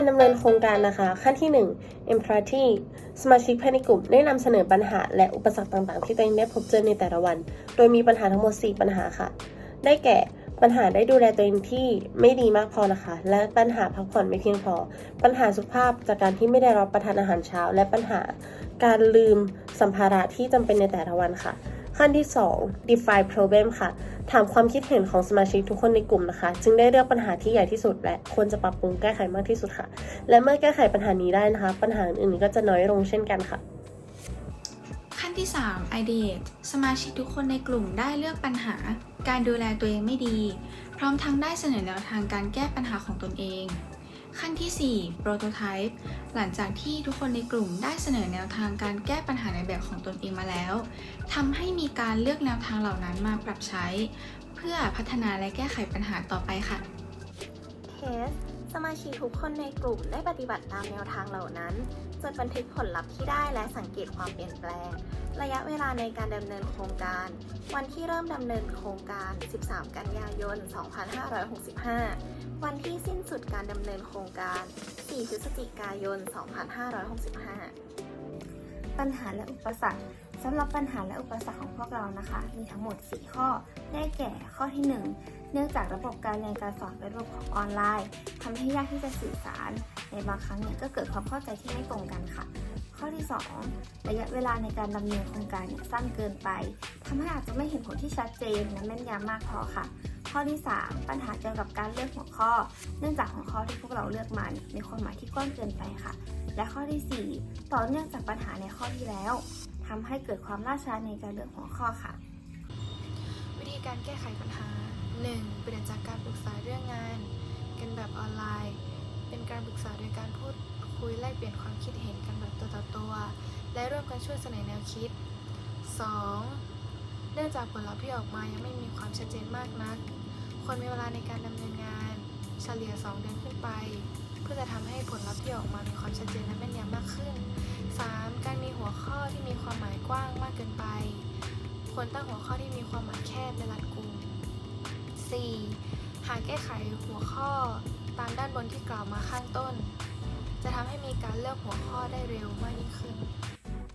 การดำเนินโครงการนะคะ ขั้นที่ 1 empathy สมาชิกภายในกลุ่มได้นำเสนอปัญหาและอุปสรรคต่างๆ ที่ตัวเองได้พบเจอในแต่ละวัน โดยมีปัญหาทั้งหมด 4 ปัญหาค่ะ ได้แก่ปัญหาได้ดูแลตัวเองที่ไม่ดีมากพอนะคะ และปัญหาพักผ่อนไม่เพียงพอ ปัญหาสุขภาพจากการที่ไม่ได้รับประทานอาหารเช้า และปัญหาการลืมสัมภาระที่จำเป็นในแต่ละวันค่ะ ขั้นที่ 2 define problem ค่ะ ถามความคิดเห็นของสมาชิกทุกคนในกลุ่มนะคะ จึงได้เลือกปัญหาที่ใหญ่ที่สุด และควรจะปรับปรุงแก้ไขมากที่สุดค่ะ และเมื่อแก้ไขปัญหานี้ได้นะคะ ปัญหาอื่นๆก็จะน้อยลงเช่นกันค่ะ ขั้นที่ 3 ideate สมาชิกทุกคนในกลุ่มได้เลือกปัญหา การดูแลตัวเองไม่ดี พร้อมทั้งได้เสนอแนวทางการแก้ปัญหาของตนเอง ขั้นที่ 4 prototype หลังจากที่ทุกคนในกลุ่มได้เสนอแนวทางการแก้ปัญหาในแบบของตนเองมาแล้วทำให้มีการเลือกแนวทางเหล่านั้นมาปรับใช้ เพื่อพัฒนาและแก้ไขปัญหาต่อไปค่ะเทสสมาชิกทุกคนในกลุ่มได้ปฏิบัติตามแนวทางเหล่านั้น จดบันทึกผลลัพธ์ที่ได้และสังเกตความเปลี่ยนแปลง ระยะเวลาในการดำเนินโครงการ วันที่เริ่มดำเนินโครงการ 13 กันยายน 2565 วันที่สิ้นสุดการดำเนินโครงการ 4 พฤศจิกายน 2565 ปัญหาและอุปสรรค สำหรับปัญหาและอุปสรรคของพวกเรานะคะ มีทั้งหมด 4 ข้อ ได้แก่ข้อที่ 1 เนื่องจากระบบการเรียนการสอนเป็นระบบของออนไลน์ทำให้ยากที่จะสื่อสาร ในบางครั้งเนี่ยก็เกิดความเข้าใจที่ไม่ตรงกันค่ะ ข้อที่ 2 ระยะเวลาในการดำเนินโครงการเนี่ยสั้นเกินไปทำให้อาจจะไม่เห็นผลที่ชัดเจนและแม่นยำมากพอค่ะ ข้อที่ 3 ปัญหาเกี่ยวกับการเลือกหัวข้อ เนื่องจากหัวข้อที่พวกเราเลือกมาเนี่ยมีความหมายที่กว้างเกินไปค่ะ และข้อที่ 4 ต่อเนื่องจากปัญหาในข้อที่แล้ว ทำให้เกิดความล่าช้าในการเลือกหัวข้อค่ะ วิธีการแก้ไขปัญหา 1. เปลี่ยนจากการปรึกษาเรื่องงานกันแบบออนไลน์ เป็นการปรึกษาโดยการพูดคุยแลกเปลี่ยนความคิดเห็นกันแบบตัวต่อตัว และร่วมกันช่วยเสนอแนวคิด 2. เนื่องจากผลลัพธ์ที่ออกมายังไม่มีความชัดเจนมากนัก ควรมีเวลาในการดำเนินงาน เฉลี่ย 2 เดือนขึ้นไป เพื่อจะทำให้ผลลัพธ์ที่ออกมามีความชัดเจนและแม่นยำมากขึ้น 3. การมีหัวข้อที่มีความหมายกว้างมากเกินไป ควรตั้งหัวข้อที่มีความหมายแคบและรัดกุม 4. หากแก้ไขหัวข้อตามด้านบนที่กล่าวมาข้างต้น จะทำให้มีการเลือกหัวข้อได้เร็วมากยิ่งขึ้น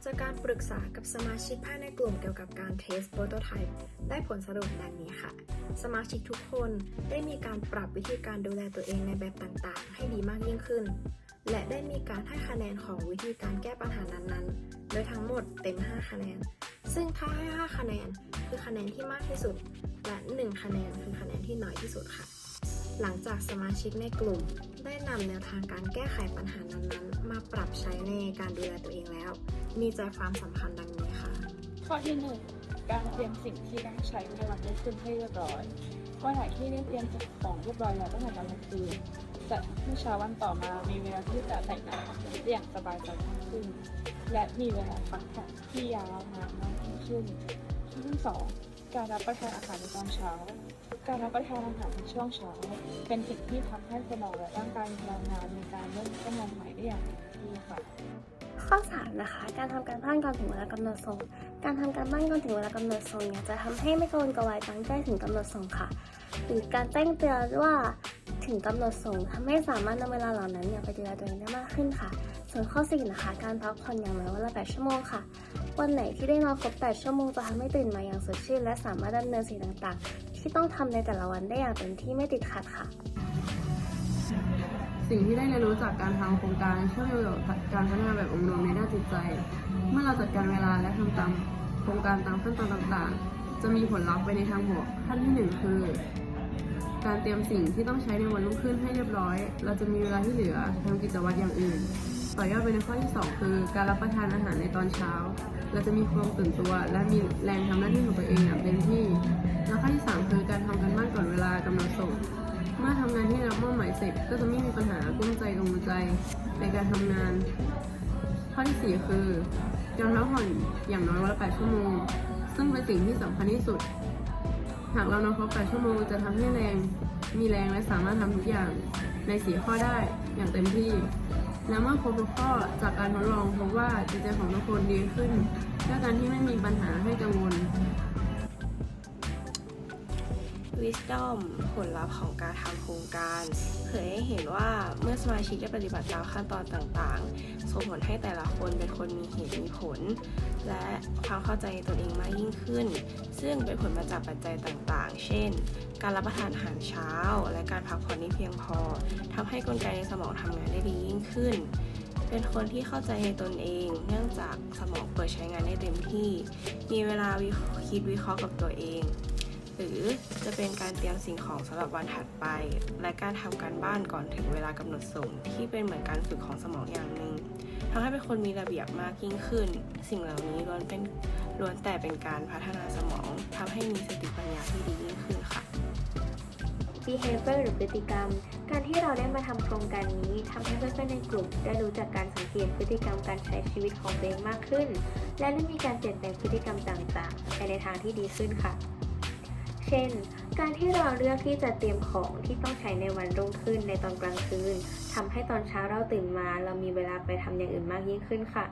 จากการปรึกษากับสมาชิกภายในกลุ่มเกี่ยวกับการเทสโปรโตไทป์ได้ผลสรุปดังนี้ค่ะ สมาชิกทุกคนได้มีการปรับวิธีการดูแลตัวเองในแบบต่างๆ ให้ดีมากยิ่งขึ้น และได้มีการให้คะแนนของวิธีการแก้ปัญหานั้นๆ โดยทั้งหมดเต็ม 5 คะแนน ซึ่งถ้าให้ 5 คะแนนคือคะแนนที่มากที่สุด และ 1 คะแนนคือคะแนนที่น้อยที่สุดค่ะ หลังจากสมาชิกในกลุ่มได้นำแนวทางการแก้ไขปัญหานั้นๆ มาปรับใช้ในการดูแลตัวเองแล้ว มีใจความสำคัญดังนี้ค่ะ ข้อที่1การเตรียมสิ่งที่ต้องใช้ในวันรุ่งขึ้นให้เรียบร้อยวันไหนที่ได้เตรียมของเรียบร้อยแล้วตั้งแต่ตอนกลางคืนจะทำให้เช้าวันต่อมามีเวลาที่จะแต่งหน้าได้อย่างสบายใจมากขึ้น และมีเวลาพักผ่อนที่ยาวนานมากขึ้นข้อที่2การรับประทานอาหารในตอนเช้า การรับประทานอาหารในช่วงเช้า เป็นสิ่งที่ทำให้สมองและร่างกายมีพลังงานในการเริ่มต้นวันใหม่ได้อย่างเต็มที่ค่ะ ข้อ3นะคะ การทำการบ้านก่อนถึงเวลากำหนดส่ง การทำการบ้านก่อนถึงเวลากำหนดส่งเนี่ยจะทำให้ไม่กระวนกระวายตั้งใจถึงกำหนดส่งค่ะ หรือการแจ้งเตือนว่าถึงกำหนดส่งทำให้สามารถนำเวลาเหล่านั้นเนี่ยไปดูแลตัวเองได้มากขึ้นค่ะ ส่วนข้อ4นะคะ การพักผ่อนอย่างน้อยวันละ 8 ชั่วโมงค่ะ วันไหนที่ได้นอนครบ 8 ชั่วโมงจะทำให้ตื่นมาอย่างสดชื่นและสามารถดำเนินสิ่งต่างๆ ที่ต้องทำในแต่ละวันได้อย่างเต็มที่ไม่ติดขัดค่ะ สิ่งที่ได้เรียนรู้จากการทำโครงการช่วยประโยชน์การพัฒนาแบบองค์รวมในด้านจิตใจ เมื่อเราจัดการเวลาและทำตามโครงการตามขั้นตอนต่างๆ จะมีผลลัพธ์ไปในทางบวกขั้นที่หนึ่งคือ การเตรียมสิ่งที่ต้องใช้ในวันรุ่งขึ้นให้เรียบร้อย เราจะมีเวลาที่เหลือทำกิจวัตรอย่างอื่น ต่อยอดไปในข้อที่สองคือ การรับประทานอาหารในตอนเช้า เราจะมีความตื่นตัว และมีแรงทำหน้าที่ของตัวเอง มีปัญหากุ้มใจกังใจในการทำงาน ข้อที่สี่คือการพักผ่อนอย่างน้อยวันละแปดชั่วโมง ซึ่งเป็นสิ่งที่สำคัญที่สุด หากเรานอนครบแปดชั่วโมงจะทำให้แรง มีแรงและสามารถทำทุกอย่างในสี่ข้อได้อย่างเต็มที่ และเมื่อครบทุกข้อจากการทดลองพบว่าจิตใจของทุกคนดีขึ้นด้วยการที่ไม่มีปัญหาให้กังวล Wisdom ผลลัพธ์ของการทำโครงการ เผยให้เห็นว่าเมื่อสมาชิกได้ปฏิบัติตามขั้นตอนต่างๆ ส่งผลให้แต่ละคนเป็นคนมีเหตุมีผล และความเข้าใจในตนเองมากยิ่งขึ้น ซึ่งเป็นผลมาจากปัจจัยต่างๆ เช่น การรับประทานอาหารเช้า และการพักผ่อนที่เพียงพอทำให้กลไกในสมองทำงานได้ดียิ่งขึ้นเป็นคนที่เข้าใจในตนเอง เนื่องจากสมองเปิดใช้งานได้เต็มที่ มีเวลาวิคิดวิเคราะห์กับตัวเอง หรือจะเป็นการเตรียมสิ่งของสำหรับวันถัดไป และการทำการบ้านก่อนถึงเวลากำหนดส่งที่เป็นเหมือนการฝึกของสมองอย่างหนึ่งทำให้เป็นคนมีระเบียบมากยิ่งขึ้น สิ่งเหล่านี้ล้วนเป็นล้วนแต่เป็นการพัฒนาสมองทำให้มีสติปัญญาที่ดียิ่งขึ้นค่ะ behavior หรือพฤติกรรม การที่เราได้มาทำโครงการนี้ทำให้เพื่อนๆในกลุ่ม ได้รู้จักการสังเกตพฤติกรรมการใช้ชีวิตของตัวเองมากขึ้น และได้มีการเปลี่ยนแปลงพฤติกรรมต่างๆ ไปในทางที่ดีขึ้นค่ะ ช่น การที่เราเลือกที่จะเตรียมของที่ต้องใช้ในวันรุ่งขึ้นในตอนกลางคืนทำให้ตอนเช้าเราตื่นมา เรามีเวลาไปทำอย่างอื่นมากยิ่งขึ้นค่ะ